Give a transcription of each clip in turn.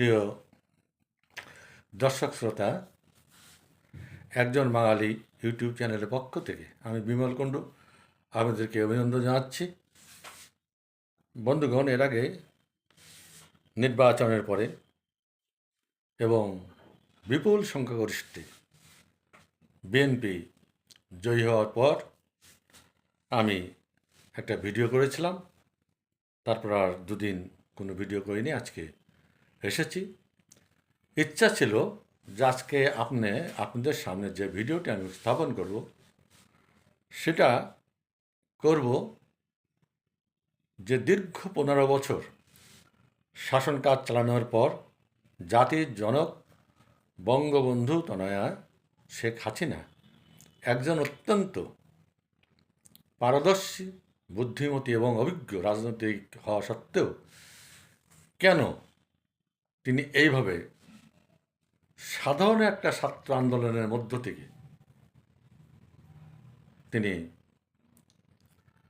প্রিয় দর্শক শ্রোতা, একজন বাঙালি ইউটিউব চ্যানেলের পক্ষ থেকে আমি বিমল কুণ্ডু আপনাদেরকে অভিনন্দন জানাচ্ছি। বন্ধুগণ, এর আগে নির্বাচনের পরে এবং বিপুল সংখ্যাগরিষ্ঠে বিএনপি জয়ী হওয়ার পর আমি একটা ভিডিও করেছিলাম। তারপর আর দুদিন কোনো ভিডিও করিনি। আজকে এসেছি। ইচ্ছা ছিল যে আজকে আপনি, আপনাদের সামনে যে ভিডিওটি আমি স্থাপন করব, সেটা করব যে দীর্ঘ পনেরো বছর শাসন কাজ চালানোর পর জাতির জনক বঙ্গবন্ধু তনয়া শেখ হাসিনা একজন অত্যন্ত পারদর্শী, বুদ্ধিমতী এবং অভিজ্ঞ রাজনৈতিক হওয়া সত্ত্বেও কেন তিনি এইভাবে সাধারণ একটা ছাত্র আন্দোলনের মধ্য থেকে তিনি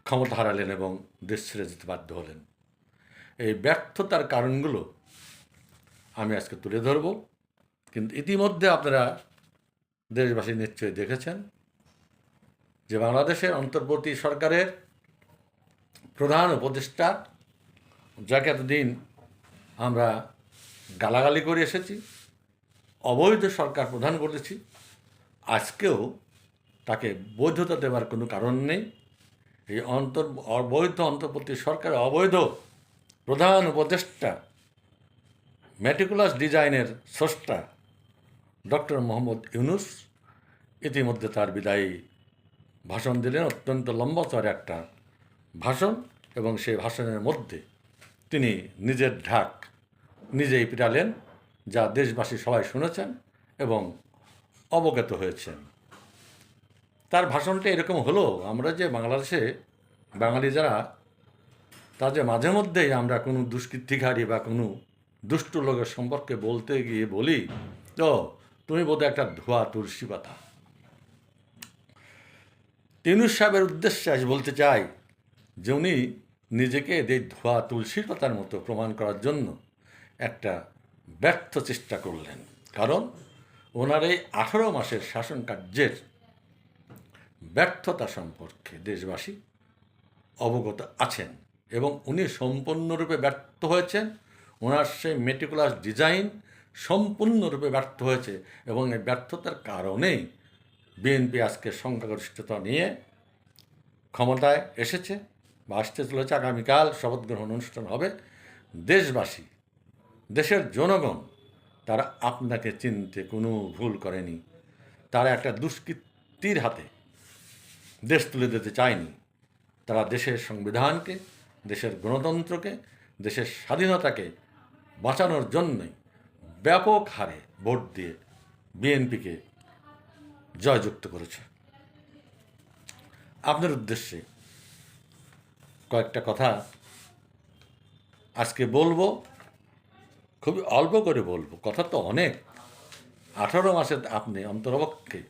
ক্ষমতা হারালেন এবং দেশ ছেড়ে যেতে বাধ্য হলেন। এই ব্যর্থতার কারণগুলো আমি আজকে তুলে ধরব। কিন্তু ইতিমধ্যে আপনারা দেশবাসী নিশ্চয়ই দেখেছেন যে বাংলাদেশের অন্তর্বর্তী সরকারের প্রধান উপদেষ্টা, যাকে এতদিন আমরা গালাগালি করে এসেছি, অবৈধ সরকার প্রধান বলেছি, আজকেও তাকে বৈধতা দেওয়ার কোনো কারণ নেই। এই অন্তর, অবৈধ অন্তর্বর্তী সরকার, অবৈধ প্রধান উপদেষ্টা ম্যাটিকুলাস ডিজাইনের স্রষ্টা, ডক্টর মোহাম্মদ ইউনুস ইতিমধ্যে তার বিদায়ী ভাষণ দিলেন। অত্যন্ত লম্বাচর একটা ভাষণ এবং সেই ভাষণের মধ্যে তিনি নিজের ঢাক নিজেই পিটালেন, যা দেশবাসী সবাই শুনেছেন এবং অবগত হয়েছেন। তার ভাষণটা এরকম হলো, আমরা যে বাংলাদেশে বাঙালি যারা, তা যে মাঝে মধ্যেই আমরা কোনো দুষ্কৃতিকারী বা কোনো দুষ্ট লোকের সম্পর্কে বলতে গিয়ে বলি, তো তুমি বোধহয় একটা ধোয়া তুলসী পাতা। তিনুস সাহেবের উদ্দেশ্যে আজ বলতে চাই যে উনি নিজেকে এই ধোয়া তুলসীর পাতার মতো প্রমাণ করার জন্য একটা ব্যর্থ চেষ্টা করলেন। কারণ ওনার এই আঠারো মাসের শাসন কার্যের ব্যর্থতা সম্পর্কে দেশবাসী অবগত আছেন এবং উনি সম্পূর্ণরূপে ব্যর্থ হয়েছেন। ওনার সেই মেটিকুলাস ডিজাইন সম্পূর্ণরূপে ব্যর্থ হয়েছে এবং এই ব্যর্থতার কারণেই বিএনপি আজকে সংখ্যাগরিষ্ঠতা নিয়ে ক্ষমতায় এসেছে বা আসতে চলেছে। আগামীকাল শপথ গ্রহণ অনুষ্ঠান হবে। দেশবাসী দেশের জনগণ, তারা আপনাকে চিনতে কোনো ভুল করেনি। তারা একটা দুষ্কৃতির হাতে দেশ তুলে দিতে চায়নি। তারা দেশের সংবিধানকে, দেশের গণতন্ত্রকে, দেশের স্বাধীনতাকে বাঁচানোর জন্যই ব্যাপক হারে ভোট দিয়ে বিএনপিকে জয়যুক্ত করেছে। আপনার উদ্দেশ্যে কয়েকটা কথা আজকে বলব। খুবই অল্প করে বলব, কথা তো অনেক। আঠারো মাসে আপনি অন্তরপক্ষে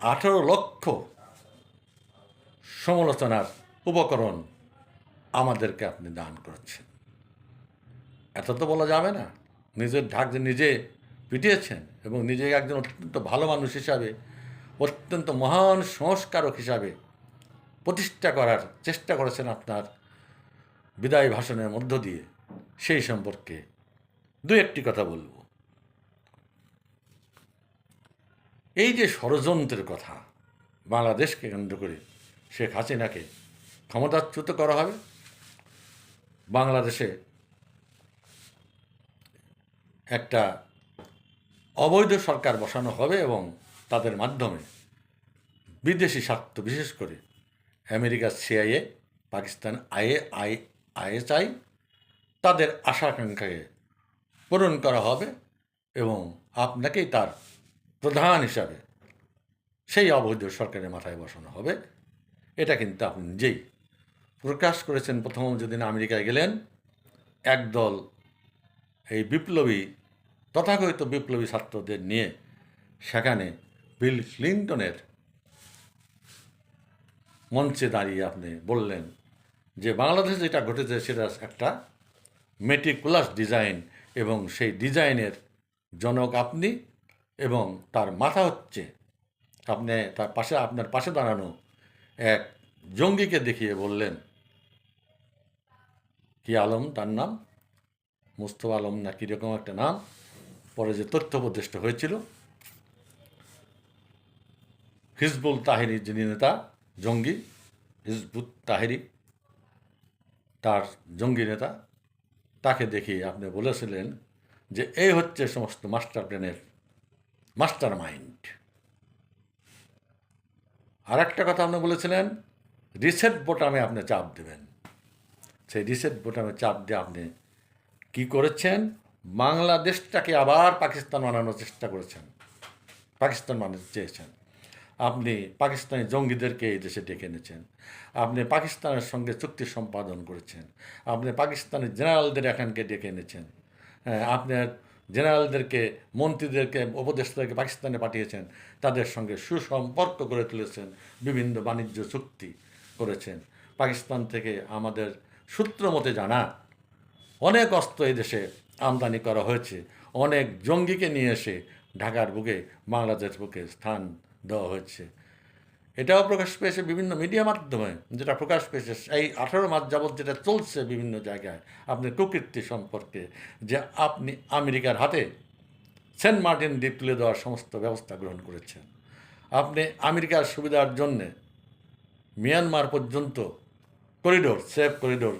আঠারো লক্ষ সমালোচনার উপকরণ আমাদেরকে আপনি দান করছেন। এত তো বলা যাবে না। নিজের ঢাক নিজে পিটিয়েছেন এবং নিজেকে একজন অত্যন্ত ভালো মানুষ হিসাবে, অত্যন্ত মহান সংস্কারক হিসাবে প্রতিষ্ঠা করার চেষ্টা করেছেন আপনার বিদায় ভাষণের মধ্য দিয়ে, সেই সম্পর্কে দু একটি কথা বলব। এই যে ষড়যন্ত্রের কথা বাংলাদেশকে কেন্দ্র করে শেখ হাসিনাকে ক্ষমতাচ্যুত করা হবে, বাংলাদেশে একটা অবৈধ সরকার বসানো হবে এবং তাদের মাধ্যমে বিদেশি স্বার্থ, বিশেষ করে আমেরিকার CIA, Pakistan IA I ISI, তাদের আশা আকাঙ্ক্ষাকে পূরণ করা হবে এবং আপনাকেই তার প্রধান হিসাবে সেই অবৈধ সরকারের মাথায় বসানো হবে। এটা কিন্তু আপনি নিজেই প্রকাশ করেছেন। প্রথম যেদিন আমেরিকায় গেলেন, একদল এই বিপ্লবী, তথাকথিত বিপ্লবী ছাত্রদের নিয়ে সেখানে বিল ক্লিন্টনের মঞ্চে দাঁড়িয়ে আপনি বললেন যে, বাংলাদেশে যেটা ঘটেছে সেটা একটা মেটিকুলাস ডিজাইন এবং সেই ডিজাইনের জনক আপনি এবং তার মাথা হচ্ছে। আপনি তার পাশে, আপনার পাশে দাঁড়ানো এক জঙ্গিকে দেখিয়ে বললেন, কি আলম তার নাম? মুস্তফা আলম না কীরকম একটা নাম? পরে যে তথ্য উপদেষ্টা হয়েছিল, হিজবুল তাহেরি যিনি নেতা, জঙ্গি, হিজবুত তাহেরি, তার জঙ্গি নেতা তাকে দেখিয়ে আপনি বলেছিলেন যে এই হচ্ছে সমস্ত মাস্টার প্ল্যানের মাস্টার মাইন্ড। আর একটা কথা আপনি বলেছিলেন, রিসেট বোটামে আপনি চাপ দেবেন। সেই রিসেট বোটামে চাপ দিয়ে আপনি কি করেছেন? বাংলাদেশটাকে আবার পাকিস্তান বানানোর চেষ্টা করেছেন। পাকিস্তান বানাতে চেয়েছেন। আপনি পাকিস্তানি জঙ্গিদেরকে এই দেশে ডেকে এনেছেন। আপনি পাকিস্তানের সঙ্গে চুক্তি সম্পাদন করেছেন। আপনি পাকিস্তানের জেনারেলদের এখানকে ডেকে এনেছেন। হ্যাঁ, আপনার জেনারেলদেরকে মন্ত্রীদেরকে উপদেষ্টাদেরকে পাকিস্তানে পাঠিয়েছেন। তাদের সঙ্গে সুসম্পর্ক করে তুলেছেন। বিভিন্ন বাণিজ্য চুক্তি করেছেন। পাকিস্তান থেকে আমাদের সূত্র মতে জানা অনেক অস্ত্র এই দেশে আমদানি করা হয়েছে। অনেক জঙ্গিকে নিয়ে এসে ঢাকার বুকে বাংলাদেশ বুকে স্থান দেওয়া হয়েছে। এটাও প্রকাশ পেয়েছে বিভিন্ন মিডিয়া মাধ্যমে, যেটা প্রকাশ পেয়েছে। এই আঠারো মাস যাবৎ যেটা চলছে বিভিন্ন জায়গায়, আপনার কুকীর্তি সম্পর্কে, যে আপনি আমেরিকার হাতে সেন্ট মার্টিন দ্বীপ তুলে দেওয়ার সমস্ত ব্যবস্থা গ্রহণ করেছেন। আপনি আমেরিকার সুবিধার জন্যে মিয়ানমার পর্যন্ত করিডোর, সেফ করিডোর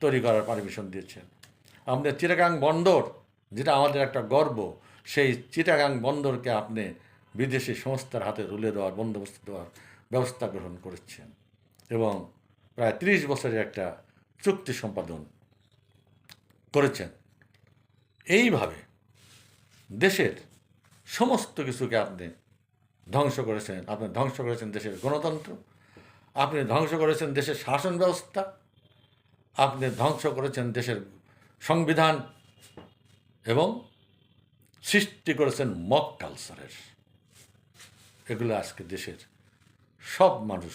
তৈরি করার পারমিশন দিয়েছেন। আপনি চিটাগাং বন্দর, যেটা আমাদের একটা গর্ব, সেই চিটাগাং বন্দরকে আপনি বিদেশি সংস্থার হাতে তুলে দেওয়ার, বন্দোবস্ত দেওয়ার ব্যবস্থা গ্রহণ করেছেন। এবং প্রায় ত্রিশ বছরের একটা চুক্তি সম্পাদন করেছেন। এইভাবে দেশের সমস্ত কিছুকে আপনি ধ্বংস করেছেন। আপনি ধ্বংস করেছেন দেশের গণতন্ত্র, আপনি ধ্বংস করেছেন দেশের শাসন ব্যবস্থা, আপনি ধ্বংস করেছেন দেশের সংবিধান এবং সৃষ্টি করেছেন মক কালচারের এগুলো আজকে দেশের সব মানুষ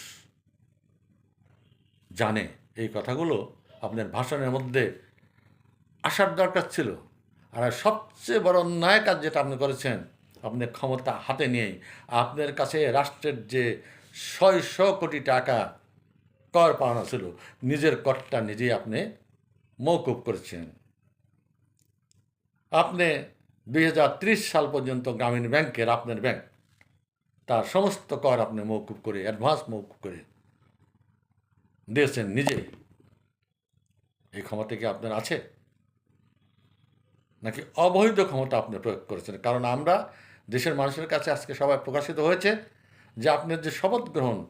জানে। এই কথাগুলো আপনার ভাষণের মধ্যে আসার দরকার ছিল। আর সবচেয়ে বড় অন্যায় কাজ যেটা আপনি করেছেন আপনি ক্ষমতা হাতে নিয়েই আপনার কাছে রাষ্ট্রের যে ছয়শো কোটি টাকা কর পাওনা ছিল, নিজের করটা নিজেই আপনি মৌকুব করেছেন। আপনি দুই সাল পর্যন্ত গ্রামীণ ব্যাংকের আপনার ব্যাংক তার সমস্ত কর আপনি মৌকুব করে অ্যাডভান্স মৌকুব করে দিয়েছেন নিজে। এই ক্ষমতা কি আপনার আছে? নাকি অবৈধ ক্ষমতা আপনি প্রয়োগ করেছেন? কারণ আমরা দেশের মানুষের কাছে আজকে সবাই প্রকাশিত হয়েছে যে আপনার যে শপথ গ্রহণ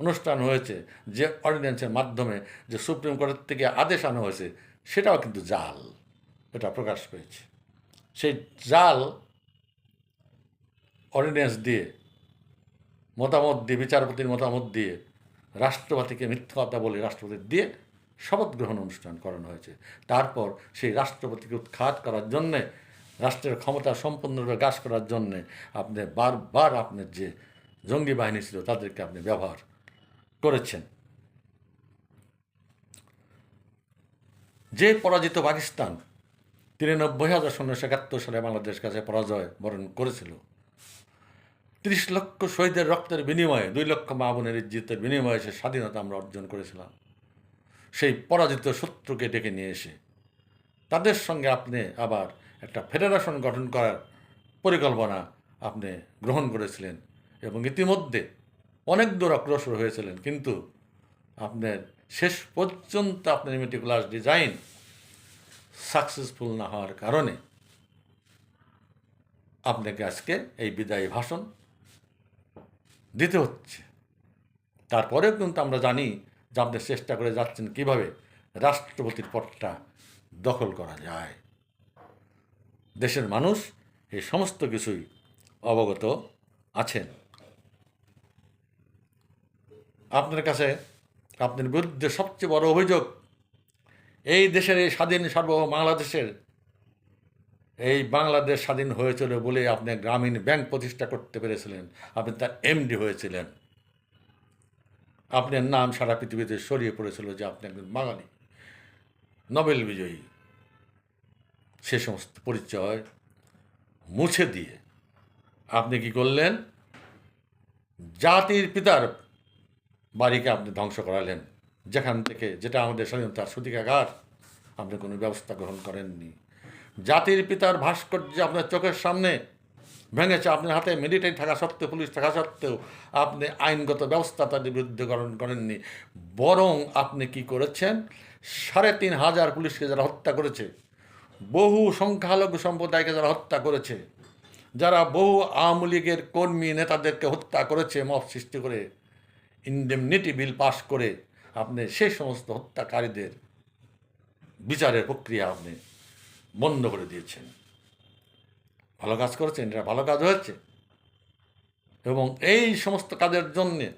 অনুষ্ঠান হয়েছে, যে অর্ডিন্যান্সের মাধ্যমে যে সুপ্রিম কোর্টের থেকে আদেশ আনা হয়েছে, সেটাও কিন্তু জাল। এটা প্রকাশ পেয়েছে। সেই জাল অর্ডিন্যান্স দিয়ে মতামত দিয়ে, বিচারপতির মতামত দিয়ে, রাষ্ট্রপতিকে মিথ্যা কথা বলে রাষ্ট্রপতি দিয়ে শপথ গ্রহণ অনুষ্ঠান করানো হয়েছে। তারপর সেই রাষ্ট্রপতিকে উৎখাত করার জন্যে, রাষ্ট্রের ক্ষমতা সম্পূর্ণরূপে গ্রাস করার জন্যে আপনি বারবার আপনার যে জঙ্গি বাহিনী ছিল তাদেরকে আপনি ব্যবহার করেছেন। যে পরাজিত পাকিস্তান তিরানব্বই হাজার সৈন্যশো একাত্তর সালে বাংলাদেশ কাছে পরাজয় বরণ করেছিল তিরিশ লক্ষ শহীদের রক্তের বিনিময়ে, দুই লক্ষ মা বোনের ইজ্জিতের বিনিময়ে সে স্বাধীনতা আমরা অর্জন করেছিলাম। সেই পরাজিত শত্রুকে ডেকে নিয়ে এসে, তাদের সঙ্গে আপনি আবার একটা ফেডারেশন গঠন করার পরিকল্পনা আপনি গ্রহণ করেছিলেন এবং ইতিমধ্যে অনেক দূর অগ্রসর হয়েছিলেন, কিন্তু আপনার শেষ পর্যন্ত আপনার মেটিকুলাস ডিজাইন সাকসেসফুল না হওয়ার কারণে আপনাকে আজকে এই বিদায়ী ভাষণ দিতে হচ্ছে। তারপরেও কিন্তু আমরা জানি যে আপনি চেষ্টা করে যাচ্ছেন কীভাবে রাষ্ট্রপতির পদটা দখল করা যায়। দেশের মানুষ এই সমস্ত কিছুই অবগত আছেন। আপনার কাছে, আপনার বিরুদ্ধে সবচেয়ে বড় অভিযোগ, এই দেশের এই স্বাধীন সার্বভৌম বাংলাদেশের এই বাংলাদেশ স্বাধীন হয়েছিল বলে আপনি গ্রামীণ ব্যাংক প্রতিষ্ঠা করতে পেরেছিলেন। আপনি তার এমডি হয়েছিলেন। আপনার নাম সারা পৃথিবীতে ছড়িয়ে পড়েছিল যে আপনি একজন বাঙালি, নোবেল বিজয়ী। সে সমস্ত পরিচয় মুছে দিয়ে আপনি কি করলেন? জাতির পিতার বাড়িকে আপনি ধ্বংস করালেন। যেখান থেকে যেটা আমাদের স্বাধীনতার সূতিকাগার, আপনি কোনো ব্যবস্থা গ্রহণ করেননি। জাতির পিতার ভাস্কর্য আপনার চোখের সামনে ভেঙেছে আপনার হাতে মিলিটারি থাকা সত্ত্বেও পুলিশ থাকা সত্ত্বেও আপনি আইনগত ব্যবস্থা তাদের বিরুদ্ধে গ্রহণ করেননি। বরং আপনি কি করেছেন? সাড়ে তিন হাজার পুলিশকে যারা হত্যা করেছে, বহু সংখ্যালঘু সম্প্রদায়কে যারা হত্যা করেছে, যারা বহু আওয়ামী লীগের কর্মী নেতাদেরকে হত্যা করেছে মব সৃষ্টি করে ইন্ডেমনিটি বিল পাস করে, আপনি সেই সমস্ত হত্যাকারীদের বিচারের প্রক্রিয়া আপনি বন্ধ করে দিয়েছেন। ভালো কাজ করেছেন, এটা ভালো কাজ হয়েছে। এবং এই সমস্ত কাজের জন্যে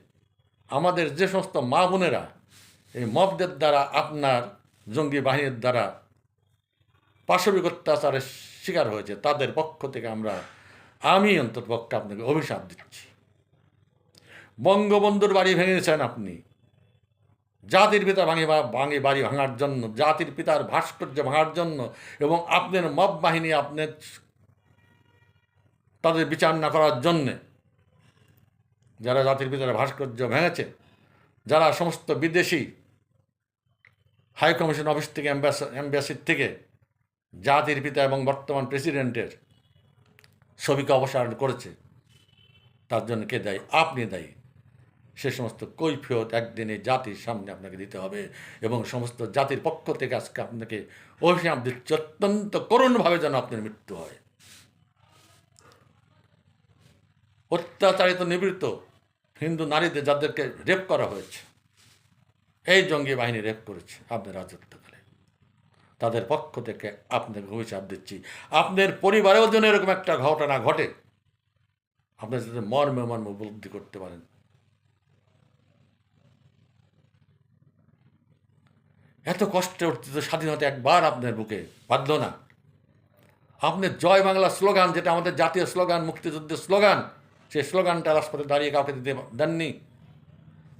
আমাদের যে সমস্ত মা বোনেরা এই মবদের দ্বারা, আপনার জঙ্গি বাহিনীর দ্বারা পাশবিক অত্যাচারের শিকার হয়েছে, তাদের পক্ষ থেকে আমরা, আমি অন্তত পক্ষে আপনাকে অভিশাপ দিচ্ছি। বঙ্গবন্ধুর বাড়ি ভেঙেছেন আপনি। জাতির পিতা ভাঙে ভাঙে বাড়ি ভাঙার জন্য, জাতির পিতার ভাস্কর্য ভাঙার জন্য, এবং আপনার মব বাহিনী আপনার তাদের বিচার না করার জন্যে যারা জাতির পিতার ভাস্কর্য ভেঙেছে, যারা সমস্ত বিদেশি হাই কমিশন অফিস থেকে অ্যাম্বাসির থেকে জাতির পিতা এবং বর্তমান প্রেসিডেন্টের ছবিকে অপসারণ করেছে, তার জন্য কে দায়ী? আপনি দায়ী। সে সমস্ত কৈফিয়ত একদিনে জাতির সামনে আপনাকে দিতে হবে এবং সমস্ত জাতির পক্ষ থেকে আজকে আপনাকে অভিশাপ দিচ্ছে, অত্যন্ত করুণভাবে যেন আপনার মৃত্যু হয়। অত্যাচারিত নিবৃত্ত হিন্দু নারীদের যাদেরকে রেপ করা হয়েছে, এই জঙ্গি বাহিনী রেপ করেছে, আপনার রাজত্বকালে তাদের পক্ষ থেকে আপনাকে অভিশাপ দিচ্ছি। আপনার পরিবারেও যেন এরকম একটা ঘটনা ঘটে, আপনার যাতে মর্মে মর্ম উপলব্ধি করতে পারেন। এত কষ্টে অর্জিত স্বাধীনতা একবার আপনার বুকে বাধ্য না। আপনি জয় বাংলা স্লোগান, যেটা আমাদের জাতীয় স্লোগান, মুক্তিযুদ্ধের স্লোগান, সেই স্লোগানটা রাজপথে দাঁড়িয়ে কাউকে দিতে দেননি।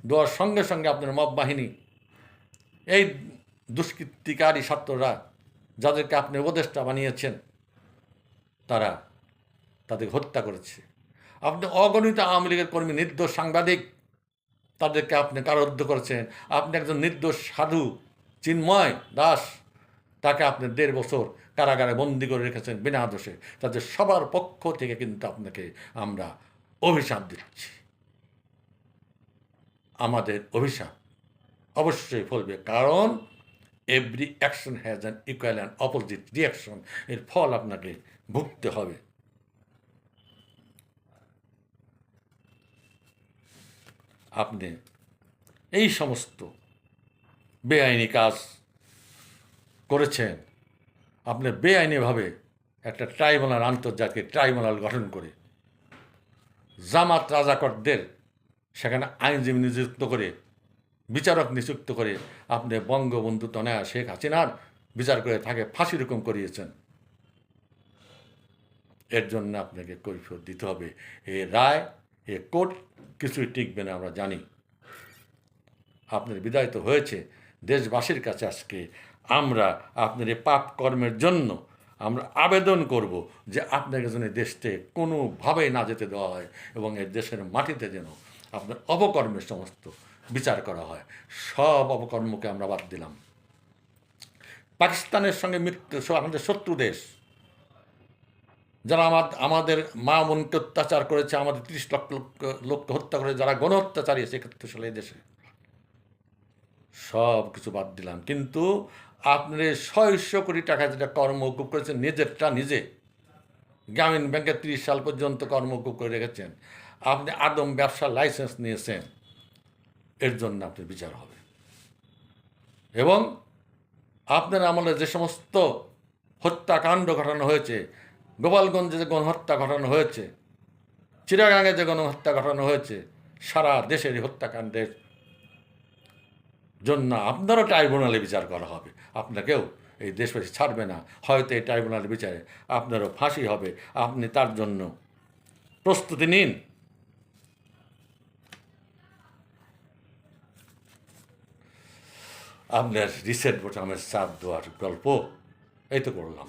দেওয়ার সঙ্গে সঙ্গে আপনার মব বাহিনী, এই দুষ্কৃতিকারী ছাত্ররা, যাদেরকে আপনি উপদেষ্টা বানিয়েছেন, তারা তাদের হত্যা করেছে। আপনি অগণিত আওয়ামী লীগের কর্মী, নির্দোষ সাংবাদিক, তাদেরকে আপনি কারারুদ্ধ করেছেন। আপনি একজন নির্দোষ সাধু চিন্ময় দাস, তাকে আপনি দেড় বছর কারাগারে বন্দি করে রেখেছেন বিনা দোষে তাদের সবার পক্ষ থেকে কিন্তু আপনাকে আমরা অভিশাপ দিচ্ছি। আমাদের অভিশাপ অবশ্যই ফলবে, কারণ every action has an equal and opposite reaction এর ফল আপনাকে ভুগতে হবে। আপনি এই সমস্ত বেআইনি কাজ করেছেন। আপনি বেআইনিভাবে একটা ট্রাইব্যুনাল, আন্তর্জাতিক ট্রাইব্যুনাল গঠন করে জামাত রাজাকরদের, সেখানে আইনজীবী নিযুক্ত করে, বিচারক নিযুক্ত করে আপনি বঙ্গবন্ধু তনয়া শেখ হাসিনার বিচার করে তাকে ফাঁসি রকম করিয়েছেন। এর জন্য আপনাকে কৈফিয়ত দিতে হবে। এ রায়, এ কোর্ট কিছুই টিকবে না, আমরা জানি। আপনার বিদায় তো হয়েছে। দেশবাসীর কাছে আজকে আমরা আপনার এই পাপ কর্মের জন্য আমরা আবেদন করব যে আপনাকে যেন এই দেশতে কোনোভাবেই না যেতে দেওয়া হয় এবং এই দেশের মাটিতে যেন আপনার অপকর্মের সমস্ত বিচার করা হয়। সব অপকর্মকে আমরা বাদ দিলাম। পাকিস্তানের সঙ্গে মৃত্যু আমাদের শত্রু দেশ। যারা আমার আমাদের মা বোনকে অত্যাচার করেছে, আমাদের তিরিশ লক্ষ লোককে হত্যা করে যারা গণ অত্যাচারী সেক্ষেত্রে সালে দেশে। সব কিছু বাদ দিলাম। কিন্তু আপনার ছয়শো কোটি টাকা যেটা কর্মকুব করেছেন, নিজেরটা নিজে। গ্রামীণ ব্যাংকে তিরিশ সাল পর্যন্ত কর্মকুব করে রেখেছেন। আপনি আদম ব্যবসার লাইসেন্স নিয়েছেন। এর জন্য আপনার বিচার হবে। এবং আপনার আমলে যে সমস্ত হত্যাকাণ্ড ঘটানো হয়েছে, গোপালগঞ্জে যে গণহত্যা ঘটানো হয়েছে চিরাগাঙে যে গণহত্যা ঘটানো হয়েছে, সারা দেশের হত্যাকাণ্ডের জন্য আপনারও ট্রাইব্যুনালে বিচার করা হবে। আপনাকেও এই দেশবাসী ছাড়বে না। হয়তো এই ট্রাইব্যুনাল বিচারে আপনারও ফাঁসি হবে। আপনি তার জন্য প্রস্তুতি নিন। আপনার রিসেন্ট বোটামের চাপ দেওয়ার গল্প এই তো করলাম।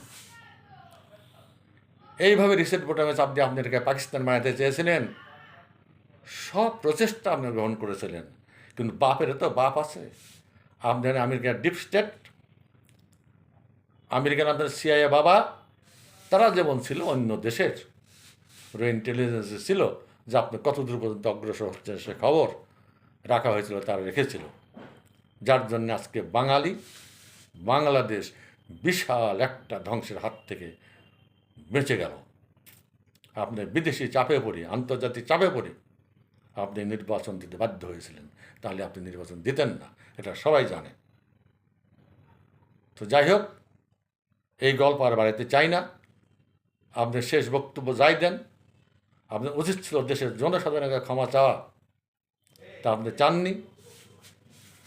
এইভাবে রিসেট বোটামে চাপ দিয়ে আপনাদেরকে পাকিস্তান বানাতে চেয়েছিলেন। সব প্রচেষ্টা আপনি গ্রহণ করেছিলেন। কিন্তু বাপের তো বাপ আছে। আপনার আমেরিকার ডিপ স্টেট আমেরিকান আপনার সিআইএ বাবা। তারা যেমন ছিল, অন্য দেশের রো ইন্টেলিজেন্স ছিল, যে আপনি কতদূর পর্যন্ত অগ্রসর হচ্ছেন সে খবর রাখা হয়েছিল, তারা রেখেছিল। যার জন্য আজকে বাঙালি, বাংলাদেশ বিশাল একটা ধ্বংসের হাত থেকে বেঁচে গেল। আপনি বিদেশি চাপে পড়ি, আন্তর্জাতিক চাপে পড়ে আপনি নির্বাচন দিতে বাধ্য হয়েছিলেন, তাহলে আপনি নির্বাচন দিতেন না, এটা সবাই জানে। তো যাই হোক, এই গল্প আর বাড়াইতে চাই না। আপনি শেষ বক্তব্য যাই দেন, আপনি উচিত ছিল দেশের জনসাধারণের ক্ষমা চাওয়া, তা আপনি চাননি।